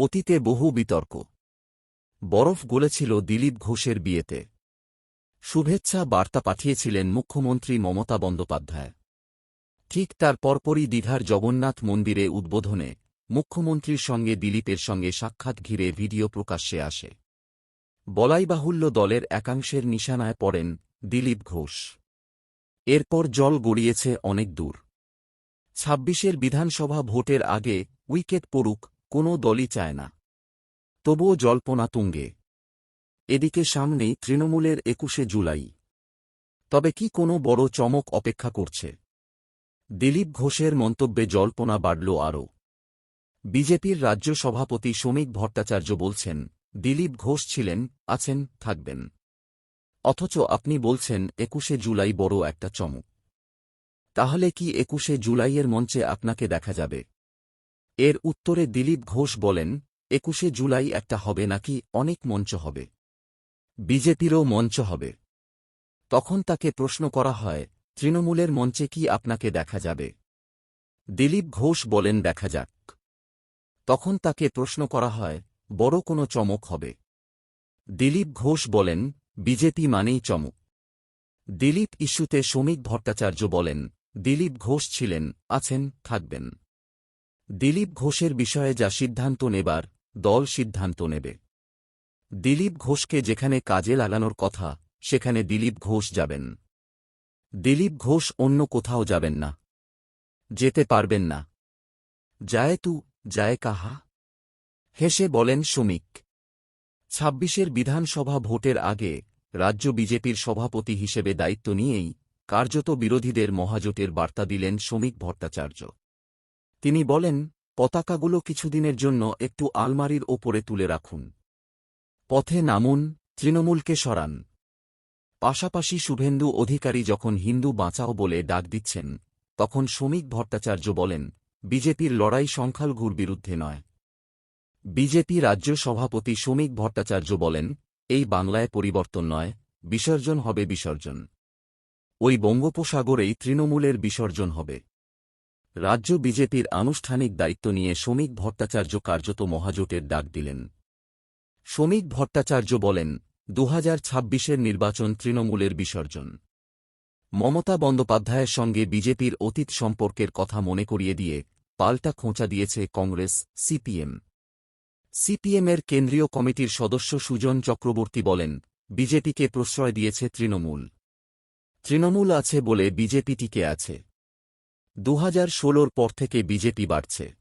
অতীতে বহু বিতর্ক। বরফ গলেছিল দিলীপ ঘোষের বিয়েতে। শুভেচ্ছা বার্তা পাঠিয়েছিলেন মুখ্যমন্ত্রী মমতা বন্দ্যোপাধ্যায়। ঠিক তার পরপরই দীঘার জগন্নাথ মন্দিরে উদ্বোধনে মুখ্যমন্ত্রীর সঙ্গে দিলীপের সঙ্গে সাক্ষাৎ ঘিরে ভিডিও প্রকাশ্যে আসে। বলাই বাহুল্য দলের একাংশের নিশানায় পড়েন দিলীপ ঘোষ। এরপর জল গড়িয়েছে অনেক দূর। ছাব্বিশের বিধানসভা ভোটের আগে উইকেট পড়ুক কোনো দলই চায় না। তবুও জল্পনা তুঙ্গে। এদিকে সামনেই তৃণমূলের একুশে জুলাই। তবে কি কোনো বড় চমক অপেক্ষা করছে? দিলীপ ঘোষের মন্তব্যে জল্পনা বাড়ল আরও। বিজেপির রাজ্য সভাপতি শ্রমিক ভট্টাচার্য বলছেন, দিলীপ ঘোষ ছিলেন, আছেন, থাকবেন। অথচ আপনি বলছেন, একুশে জুলাই বড় একটা চমক। তাহলে কি একুশে জুলাইয়ের মঞ্চে আপনাকে দেখা যাবে? এর উত্তরে দিলীপ ঘোষ বলেন, একুশে জুলাই একটা হবে নাকি অনেক মঞ্চ হবে। বিজেপিরও মঞ্চ হবে। তখন তাকে প্রশ্ন করা হয়, তৃণমূলের মঞ্চে কি আপনাকে দেখা যাবে? দিলীপ ঘোষ বলেন, দেখা যাক। তখন তাকে প্রশ্ন করা হয়, বড় কোনো চমক হবে। দিলীপ ঘোষ বলেন, বিজেপি মানেই চমক। দিলীপ ইস্যুতে শ্রমিক ভট্টাচার্য বলেন, দিলীপ ঘোষ ছিলেন, আছেন, থাকবেন। দিলীপ ঘোষের বিষয়ে যা সিদ্ধান্ত নেবার, দল সিদ্ধান্ত নেবে। দিলীপ ঘোষকে যেখানে কাজে লাগানোর কথা, সেখানে দিলীপ ঘোষ যাবেন। দিলীপ ঘোষ অন্য কোথাও যাবেন না। যেতে পারবেন না। যায় তু, যায় কাহা। হেসে বলেন শ্রমিক। ছাব্বিশের বিধানসভা ভোটের আগে, রাজ্য বিজেপির সভাপতি হিসেবে দায়িত্ব নিয়েই, কার্যত বিরোধীদের মহাজোটের বার্তা দিলেন শ্রমিক ভট্টাচার্য। তিনি বলেন, পতাকাগুলো কিছুদিনের জন্য একটু আলমারির ওপরে তুলে রাখুন। পথে নামুন, তৃণমূলকে সরান। পাশাপাশি শুভেন্দু অধিকারী যখন হিন্দু বাঁচাও বলে ডাক দিচ্ছেন, তখন শ্রমিক ভট্টাচার্য বলেন, বিজেপির লড়াই সংখ্যালঘুর বিরুদ্ধে নয়। বিজেপি রাজ্য সভাপতি শ্রমিক ভট্টাচার্য বলেন, এই বাংলায় পরিবর্তন নয়, বিসর্জন হবে বিসর্জন। ওই বঙ্গোপসাগরেই তৃণমূলের বিসর্জন হবে। রাজ্য বিজেপির আনুষ্ঠানিক দায়িত্ব নিয়ে শ্রমিক ভট্টাচার্য কার্যত মহাজোটের ডাক দিলেন। শ্রমিক ভট্টাচার্য বলেন দু হাজার নির্বাচন তৃণমূলের বিসর্জন। মমতা বন্দ্যোপাধ্যায়ের সঙ্গে বিজেপির অতীত সম্পর্কের কথা মনে করিয়ে দিয়ে পাল্টা খোঁচা দিয়েছে কংগ্রেস, সিপিএম। সিপিএমের কেন্দ্রীয় কমিটির সদস্য সুজন চক্রবর্তী বলেন, বিজেপিকে প্রশ্রয় দিয়েছে তৃণমূল। তৃণমূল আছে বলে বিজেপি টিকে আছে। দু হাজার পর থেকে বিজেপি বাড়ছে।